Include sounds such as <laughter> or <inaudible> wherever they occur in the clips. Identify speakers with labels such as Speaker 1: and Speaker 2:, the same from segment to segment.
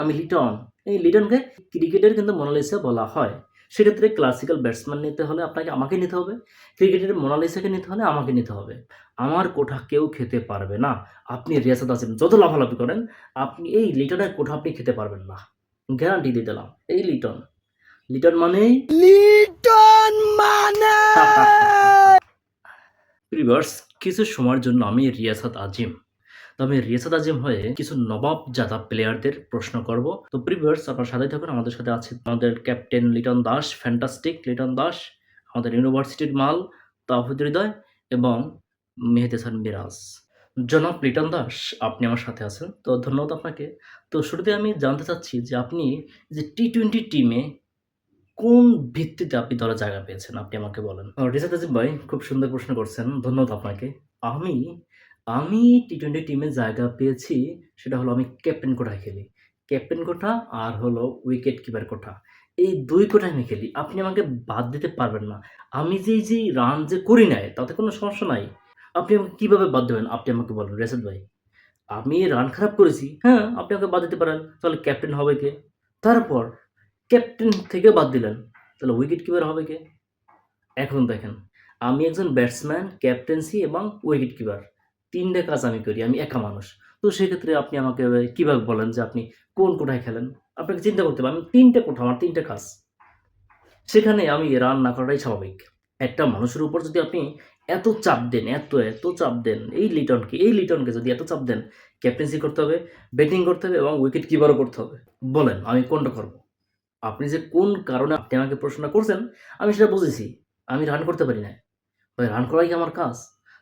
Speaker 1: আমি লিটন। এই লিটনকে ক্রিকেটের কিন্তু মোনালিসা বলা হয়। সেক্ষেত্রে ক্লাসিক্যাল ব্যাটসম্যান নিতে হলে আপনাকে আমাকে নিতে হবে। ক্রিকেটের মোনালিসাকে নিতে হলে আমাকে নিতে হবে। আমার কোঠা কেউ খেতে পারবে না। আপনি রিয়াসাত আছেন যত লাফালাফি করেন আপনি এই লিটনের কোঠা আপনি খেতে পারবেন না। গ্যারান্টি দিয়ে দিলাম। এই লিটন। লিটন মানে
Speaker 2: লিটন মানে! <laughs>
Speaker 1: রিভার্স কিছু সময়ের জন্য আমি রিয়াসাত আজিম। তো আমি রিয়াসাত আজিম হয়ে কিছু নবাব জাদা প্লেয়ারদের প্রশ্ন করব। তো প্রিভিয়ার্স আপনার সাথে থাকুন, আমাদের সাথে আছে আমাদের ক্যাপ্টেন লিটন দাস ফ্যান্টাস্টিক লিটন দাস, আমাদের ইউনিভার্সিটির মাল তাহিদ হৃদয় এবং মেহেদ হাসান মিরাজ। জনাব লিটন দাস, আপনি আমার সাথে আছেন, তো ধন্যবাদ আপনাকে। তো শুরুতে আমি জানতে চাচ্ছি যে আপনি যে টি টোয়েন্টি টিমে কোন ভিত্তিতে আপনি দলে জায়গা পেয়েছেন, আপনি আমাকে বলেন। রিসাত আজিম ভাই, খুব সুন্দর প্রশ্ন করছেন, ধন্যবাদ আপনাকে। আমি আমি টি টোয়েন্টি টিমে জায়গা পেয়েছি, সেটা হলো আমি ক্যাপ্টেন কোঠায় খেলি। ক্যাপ্টেন কোঠা আর হলো উইকেট কিপার কোঠা। এই দুই কোঠায় আমি খেলি। আপনি আমাকে বাদ দিতে পারবেন না। আমি যে যে রান যে করি নাই, তাতে কোনো সমস্যা নাই। আপনি আমাকে কীভাবে বাদ দেবেন? আপনি আমাকে বলেন রেসাদ ভাই। আমি রান খারাপ করেছি। হ্যাঁ আপনি আমাকে বাদ দিতে পারেন। তাহলে ক্যাপ্টেন হবে কে? তারপর ক্যাপ্টেন থেকে বাদ দিলেন। তাহলে উইকেট কিপার হবে কে? এখন দেখেন। আমি একজন ব্যাটসম্যান ক্যাপ্টেন্সি এবং উইকেট কিপার তিনটে কাজ আমি করি, আমি একা মানুষ। তো সেক্ষেত্রে আপনি আমাকে কীভাবে বলেন যে আপনি কোন কোঠায় খেলেন? আপনাকে চিন্তা করতে হবে, আমি তিনটে কোঠা, আমার তিনটে কাজ। সেখানে আমি রান না করাটাই স্বাভাবিক। একটা মানুষের উপর যদি আপনি এত চাপ দেন, এত এত চাপ দেন, এই লিটনকে এই লিটনকে যদি এত চাপ দেন ক্যাপ্টেন্সি করতে হবে ব্যাটিং করতে হবে এবং উইকেট কিপারও করতে হবে। বলেন, আমি কোনটা করব? আপনি যে কোন কারণে আপনি আমাকে প্রশ্ন করছেন, আমি সেটা বুঝেছি। আমি রান করতে পারি না রান করাই কি আমার কাজ?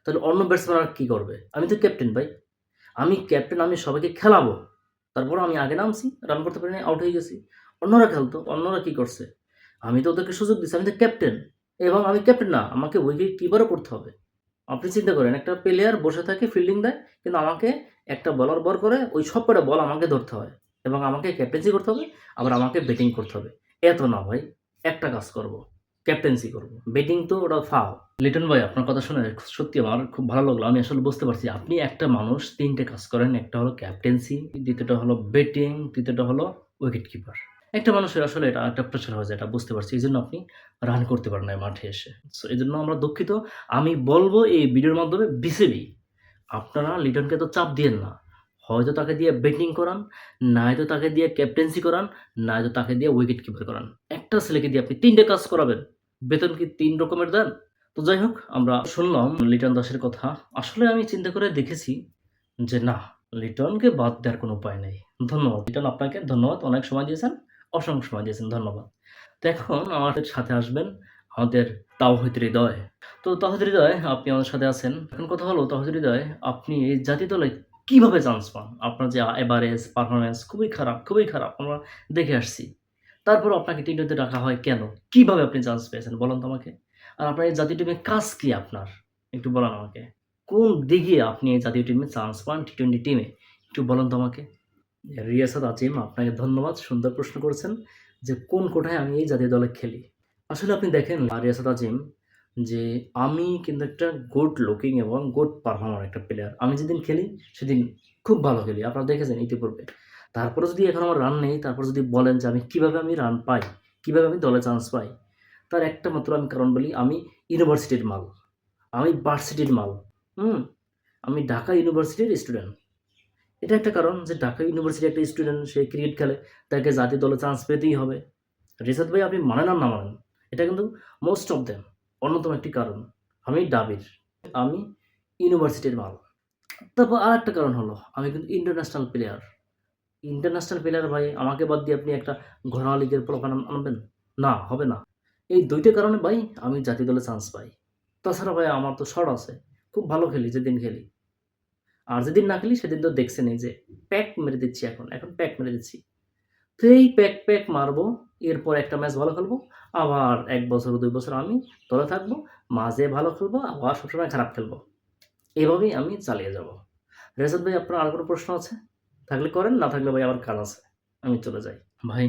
Speaker 1: তাহলে অন্য ব্যাটসম্যান আর কী করবে? আমি তো ক্যাপ্টেন ভাই। আমি ক্যাপ্টেন আমি সবাইকে খেলাবো। তারপর আমি আগে নামছি রান করতে পারি না আউট হয়ে গেছি। অন্যরা খেলতো, অন্যরা কী করছে? আমি তো ওদেরকে সুযোগ দিচ্ছি আমি তো ক্যাপ্টেন এবং আমি ক্যাপ্টেন না, আমাকে উইকেট কিপারও করতে হবে। আপনি চিন্তা করেন, একটা প্লেয়ার বসে থাকে ফিল্ডিং দেয়, কিন্তু আমাকে একটা বলার বর করে, ওই সব কটা বল আমাকে ধরতে হয়। এবং আমাকে ক্যাপ্টেন্সি করতে হবে, আবার আমাকে ব্যাটিং করতে হবে। এত না ভাই, একটা কাজ করব। ক্যাপ্টেন্সি করব। ব্যাটিং তো ওটা ফাও। লিটন ভাই, আপনার কথা শুনে সত্যি আমার খুব ভালো লাগল। আমি আসলে বুঝতে পারছি, আপনি একটা মানুষ, তিনটে কাজ করেন। একটা হলো ক্যাপ্টেন্সি দ্বিতীয়টা হলো ব্যাটিং তৃতীয়টা হলো উইকেট কিপার একটা মানুষের আসলে এটা একটা প্রেশার হয়ে যায় এটা বুঝতে পারছি এই জন্য আপনি রান করতে পারেন না মাঠে এসে। সো এই জন্য আমরা দুঃখিত। আমি বলব এই ভিডিওর মাধ্যমে বিসিবি আপনারা লিটনকে তো চাপ দিয়েন না। হয়তো তাকে দিয়ে ব্যাটিং করান, নয়তো তাকে দিয়ে ক্যাপ্টেন্সি করান, নয়তো তাকে দিয়ে উইকেট কিপার করান। একটা ছেলেকে দিয়ে আপনি তিনটে কাজ করাবেন। বেতন কি তিন রকমের দেন? তো যাই হোক, আমরা শুনলাম লিটন দাসের কথা। আসলে আমি চিন্তা করে দেখেছি যে না, লিটনকে বাদ দেওয়ার কোনো উপায় নেই। ধন্যবাদ। লিটন আপনাকে ধন্যবাদ। অনেক সময় দিয়েছেন, অসংখ্য সময় দিয়েছেন। ধন্যবাদ। তো এখন আমাদের সাথে আসবেন আমাদের তাওহিদ হৃদয়। তো তাহিদ হৃদয়, আপনি আমাদের সাথে আছেন। এখন কথা হলো তাহিদ হৃদয়, আপনি এই জাতীয় দলে কীভাবে চান্স পান? আপনার যে এভারেজ পারফরমেন্স খুবই খারাপ খুবই খারাপ। আমরা দেখে আসছি। তারপর আপনাকে টি রাখা হয় কেন? কীভাবে আপনি চান্স পেয়েছেন? বলুন তো আমাকে। আর আপনার এই জাতীয় টিমের কাজ কি আপনার? একটু বলেন আমাকে। কোন দিকে আপনি এই জাতীয় টিমে চান্স পান? টি টোয়েন্টি টিমে একটু বলুন তো আমাকে। রিয়াসাদ আজিম, আপনাকে ধন্যবাদ। সুন্দর প্রশ্ন করেছেন যে কোন কোঠায় আমি এই জাতীয় দলে খেলি? আসলে আপনি দেখেন রিয়াসাদ আজিম, যে আমি কিন্তু একটা গুড লুকিং এবং গুড পারফর্মার একটা প্লেয়ার আমি যেদিন খেলি, সেদিন খুব ভালো খেলি। আপনারা দেখেছেন ইতিপূর্বে। তারপরে যদি এখন আমার রান নেই, তারপর যদি বলেন যে আমি কীভাবে আমি রান পাই, কীভাবে আমি দলে চান্স পাই, তার একটা মাত্র আমি কারণ বলি, আমি ইউনিভার্সিটির মাল। আমি ভার্সিটির মাল। হুম? আমি ঢাকা ইউনিভার্সিটির স্টুডেন্ট এটা একটা কারণ যে ঢাকা ইউনিভার্সিটির একটা স্টুডেন্ট সে ক্রিকেট খেলে, তাকে জাতীয় দলে চান্স পেতেই হবে। রিসাদ ভাই, আপনি মানেন আর না মানেন, এটা কিন্তু মোস্ট অফ দেম অন্যতম একটি কারণ। আমি ডাবির, আমি ইউনিভার্সিটির মাল। তারপর আর একটা কারণ হলো, আমি কিন্তু ইন্টারন্যাশনাল প্লেয়ার ইন্টারন্যাশনাল প্লেয়ার ভাই, আমাকে বাদ দিয়ে আপনি একটা ঘোড়া লিগের প্রোগ্রাম আনবেন? না, হবে না। এই দুইটা কারণে ভাই, আমি জাতীয় দলে চান্স পাই। তাছাড়া ভাই, আমার তো শর্ট আছে। খুব ভালো খেলি, যেদিন খেলি। আর যেদিন না খেলি, সেদিন তো দেখছেন যে প্যাক মেরে দিচ্ছি এখন এখন প্যাক মেরে দিচ্ছি। তো এই প্যাক প্যাক মারবো, এরপর একটা ম্যাচ ভালো খেলব, আবার এক বছর, দুই বছর আমি দলে থাকব, মাঝে ভালো খেলব, আবার সবসময় খারাপ খেলব। এভাবেই আমি চালিয়ে যাব। রেজাদ ভাই, আপনার আর কোনো প্রশ্ন আছে? থাকলে করেন, না থাকলে ভাই আমার কাজ আছে, আমি চলে যাই। ভাই,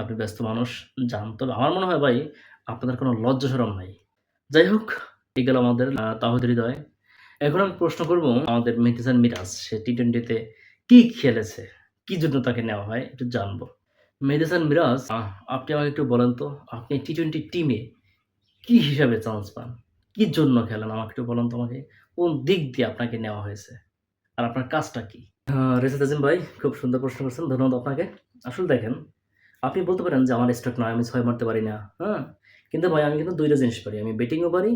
Speaker 1: আপনি ব্যস্ত মানুষ জান তবে আমার মনে হয় ভাই, আপনাদের কোনো লজ্জা সরম নাই। যাই হোক, এই গেল আমাদের তাহিদ হৃদয়। এখন আমি প্রশ্ন করব, আমাদের মেহতিসান মিরাজ, সে টি টোয়েন্টিতে কি খেলেছে? কি জন্য তাকে নেওয়া হয়? একটু জানব। মেহেদি হাসান মিরাজ আপনি আমাকে একটু বলেন তো, আপনি টি টোয়েন্টি টিমে কি হিসাবে চান্স পান? কি জন্য খেলেন? আমাকে একটু বলেন তো আমাকে, কোন দিক দিয়ে আপনাকে নেওয়া হয়েছে? আর আপনার কাজটা কি? রেসাদ আজিম ভাই, খুব সুন্দর প্রশ্ন করছেন, ধন্যবাদ আপনাকে। আসলে দেখেন, আপনি বলতে পারেন যে আমার স্ট্রোক নয়, আমি ছয় মারতে পারি না হ্যাঁ? কিন্তু ভাই, আমি কিন্তু দুইটা জিনিস পারি, আমি ব্যাটিংও পারি,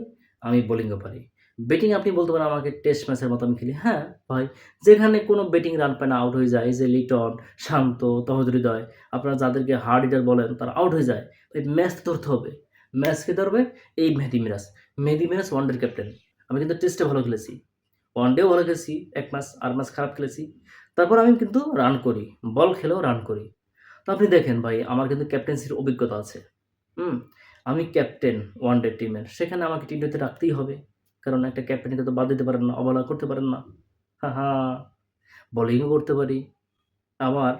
Speaker 1: আমি বোলিংও পারি। ব্যাটিং আপনি বলতে পারেন আমাকে টেস্ট ম্যাচের মতো আমি খেলি হ্যাঁ? ভাই, যেখানে কোনো ব্যাটিং রান পায় না আউট হয়ে যায় যে লিটন, শান্ত তহদ হৃদয় আপনারা যাদেরকে হার্ড হিটার বলেন, তারা আউট হয়ে যায়। ওই ম্যাচ ধরতে হবে। ম্যাচকে ধরবে? এই মেহেদি মিরাজ। মেহেদি মিরাজ ওয়ানডের ক্যাপ্টেন আমি কিন্তু টেস্টে ভালো খেলেছি। ওয়ানডেও ভালো খেলেছি, এক মাস আর মাস খারাপ খেলেছি। তারপর আমি কিন্তু রান করি বল খেলেও রান করি। তো আপনি দেখেন ভাই, আমার কিন্তু ক্যাপ্টেন্সির অভিজ্ঞতা আছে। হুম, আমি ক্যাপ্টেন ওয়ান ডে টিমের সেখানে আমাকে টি টোয়েন্টিতে রাখতেই হবে। কারণ একটা ক্যাপ্টেনকে তো বাদ দিতে পারেন না, অবহেলা করতে পারেন না। হ্যাঁ হ্যাঁ বোলিংও করতে পারি। আবার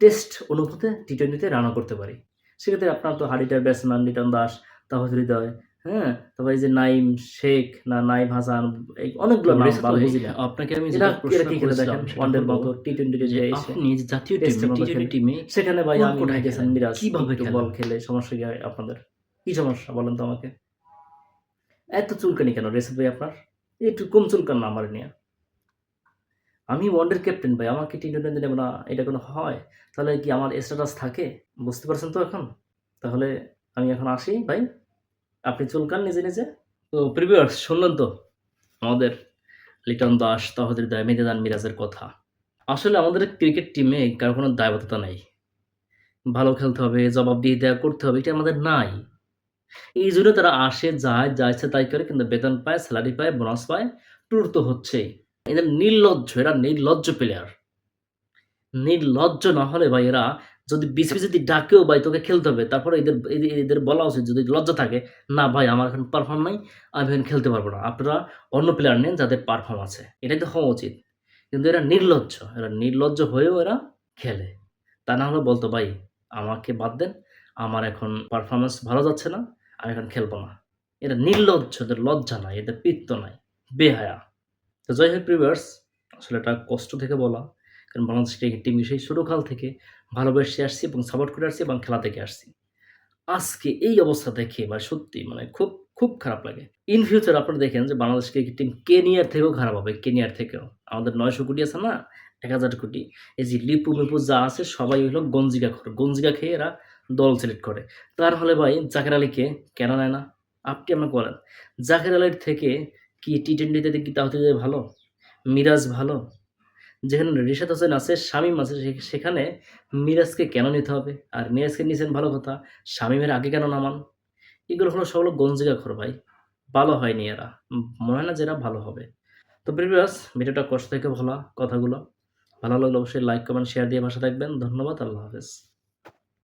Speaker 1: টেস্ট অনুভূতে টি টোয়েন্টিতে রানও করতে পারি। সেক্ষেত্রে আপনার তো হাডিটার ব্যাটসম্যান লিটন দাস তাহজ হৃদয় হ্যাঁ? তারপর এই যে নাইম শেখ না নাইম হাসান অনেকগুলো নাম ভালো
Speaker 3: ভাই,
Speaker 1: বুঝি না।
Speaker 3: আপনাকে আমি যেটা প্রশ্ন
Speaker 1: খেলে
Speaker 3: করেছিলাম
Speaker 1: দেখেন?
Speaker 3: সেটা
Speaker 1: ওয়ানডের মতো টি টোয়েন্টিতে যে
Speaker 3: আপনি জাতীয় টিমে
Speaker 1: সেখানে ভাই আমি মেহেদি মিরাজ
Speaker 3: কীভাবে
Speaker 1: বল খেলে সমস্যা কি আপনাদের? কি সমস্যা? বলেন তো আমাকে। এত চুলকানি কেন? রেসিপ ভাই আপনার? একটু কম চুলকান না আমার নিয়ে। আমি ওয়ানডের ক্যাপ্টেন ভাই আমাকে টি টোয়েন্টি নেব না এটা কোনো হয়? তাহলে কি আমার স্ট্যাটাস থাকে? বুঝতে পারছেন তো এখন? তাহলে আমি এখন আসি ভাই। আপনি চুলকান নিজে নিজে? তো প্রিভিয়ার্স শুনলেন তো? আমাদের লিটন দাস তাহদের দয় মেহেদান মিরাজের কথা। আসলে আমাদের ক্রিকেট টিমে কারও কোনো দায়বদ্ধতা নাই। ভালো খেলতে হবে, জবাব দিয়ে দেওয়া করতে হবে, এটা আমাদের নাই। এই জন্য তারা আসে, যায়, যা ইচ্ছে তাই করে, কিন্তু বেতন পায় স্যালারি পায় বোনাস পায় ট্যুর তো হচ্ছেই এদের নির্লজ্জ, এরা নির্লজ্জ প্লেয়ার নির্লজ্জ না হলে ভাই এরা যদি বিসিবি যদি ডাকেও ভাই, তোকে খেলতে হবে। তারপরে এদের, এদের- বলা উচিত, যদি লজ্জা থাকে, না ভাই, আমার এখন পারফর্ম নাই, আমি এখন খেলতে পারব না। আপনারা অন্য প্লেয়ার নেন যাদের পারফর্ম আছে। এটাই তো হওয়া উচিত। কিন্তু এরা নির্লজ্জ। এরা নির্লজ্জ হয়েও এরা খেলে। তা না হলে বলতো, ভাই, আমাকে বাদ দেন। আমার এখন পারফরমেন্স ভালো যাচ্ছে না আমি এখন খেলব না। এটা নির্লজ্জ, এদের লজ্জা নাই, এদের পিত্ত নাই। বেহায়া। তো যাই হোক প্রিভিয়ার্স আসলে এটা কষ্ট থেকে বলা। কারণ বাংলাদেশ ক্রিকেট টিম সেই ছোটোকাল থেকে ভালোবেসে আসছি এবং সাপোর্ট করে আসছি এবং খেলা থেকে আসছি। আজকে এই অবস্থা দেখে বা সত্যি মানে খুব খুব খারাপ লাগে। ইন ফিউচার আপনারা দেখেন যে বাংলাদেশ ক্রিকেট টিম কেনিয়ার থেকেও খারাপ হবে, কেনিয়ার থেকেও। আমাদের নয়শো কোটি আছে না, এক হাজার কোটি। এই যে লিপু মিপু যা আছে সবাই হলো গঞ্জিকা করে গঞ্জিকা খেয়ে এরা দল সিলেক্ট করে। তার হলে ভাই জাকের আলীকে কেন নেয় না। আপনি আমাকে বলেন, জাকের আলীর থেকে কি টি টোয়েন্টিতে কি তাহতে ভালো? মিরাজ ভালো? যেখানে রিশাদ হোসেন আছে, শামীম আছে সেখানে মিরাজকে কেন নিতে হবে? আর মিরাজকে নিয়েছেন ভালো কথা, শামীমের আগে কেন নামান? এগুলো হলো সবগুলো গঞ্জিকা খর ভাই। ভালো হয়নি এরা। মনে হয় না যে এরা ভালো হবে। তো প্রিভিয়াস, ভিডিওটা কষ্ট থেকে ভালো কথাগুলো। ভালো লাগলে অবশ্যই লাইক কমেন্ট শেয়ার দিয়ে ভাষা থাকবেন। ধন্যবাদ, আল্লাহ হাফেজ।